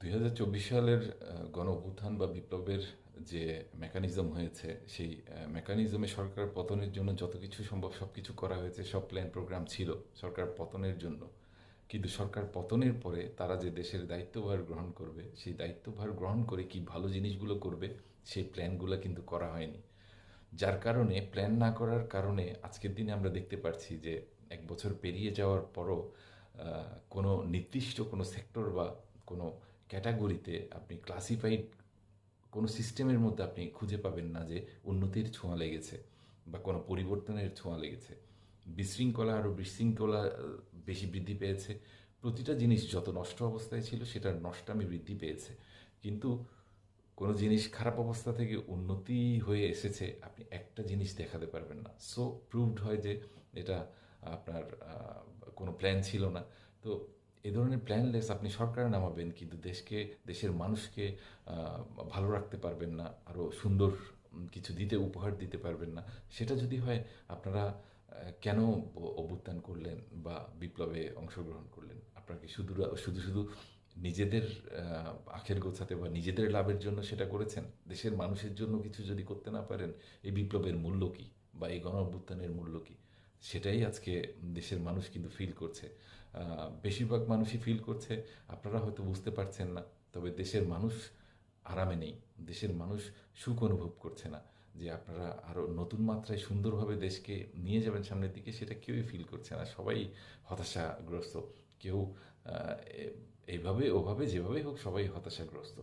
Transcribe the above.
দুই হাজার চব্বিশ সালের গণ অভ্যুত্থান বা বিপ্লবের যে মেকানিজম হয়েছে, সেই মেকানিজমে সরকার পতনের জন্য যত কিছু সম্ভব সব কিছু করা হয়েছে, সব প্ল্যান প্রোগ্রাম ছিল সরকার পতনের জন্য। কিন্তু সরকার পতনের পরে তারা যে দেশের দায়িত্বভার গ্রহণ করবে, সেই দায়িত্বভার গ্রহণ করে কি ভালো জিনিসগুলো করবে, সেই প্ল্যানগুলো কিন্তু করা হয়নি। যার কারণে প্ল্যান না করার কারণে আজকের দিনে আমরা দেখতে পাচ্ছি যে এক বছর পেরিয়ে যাওয়ার পরও কোনো নির্দিষ্ট কোনো সেক্টর বা কোনো ক্যাটাগরিতে আপনি ক্লাসিফাইড কোনো সিস্টেমের মধ্যে আপনি খুঁজে পাবেন না যে উন্নতির ছোঁয়া লেগেছে বা কোনো পরিবর্তনের ছোঁয়া লেগেছে। বিশৃঙ্খলা আরও বিশৃঙ্খলা বেশি বৃদ্ধি পেয়েছে। প্রতিটা জিনিস যত নষ্ট অবস্থায় ছিল সেটার নষ্টামি বৃদ্ধি পেয়েছে। কিন্তু কোনো জিনিস খারাপ অবস্থা থেকে উন্নতি হয়ে এসেছে, আপনি একটা জিনিস দেখাতে পারবেন না। সো প্রুভড হয় যে এটা আপনার কোনো প্ল্যান ছিল না। তো এ ধরনের প্ল্যানলেস আপনি সরকার নামাবেন, কিন্তু দেশকে, দেশের মানুষকে ভালো রাখতে পারবেন না আরও সুন্দর কিছু দিতে, উপহার দিতে পারবেন না, সেটা যদি হয়, আপনারা কেন অভ্যুত্থান করলেন বা বিপ্লবে অংশগ্রহণ করলেন? আপনারা কি শুধু শুধু শুধু নিজেদের আখের গোছাতে বা নিজেদের লাভের জন্য সেটা করেছেন? দেশের মানুষের জন্য কিছু যদি করতে না পারেন, এই বিপ্লবের মূল্য কি? বা এই গণ অভ্যুত্থানের মূল্য কি? সেটাই আজকে দেশের মানুষ কিন্তু ফিল করছে। বেশিরভাগ মানুষই ফিল করছে, আপনারা হয়তো বুঝতে পারছেন না, তবে দেশের মানুষ আরামে নেই। দেশের মানুষ সুখ অনুভব করছে না যে আপনারা আরও নতুন মাত্রায় সুন্দরভাবে দেশকে নিয়ে যাবেন সামনের দিকে, সেটা কেউই ফিল করছে না। সবাই হতাশাগ্রস্ত। কেউ এইভাবে ওভাবে যেভাবেই হোক সবাই হতাশাগ্রস্ত।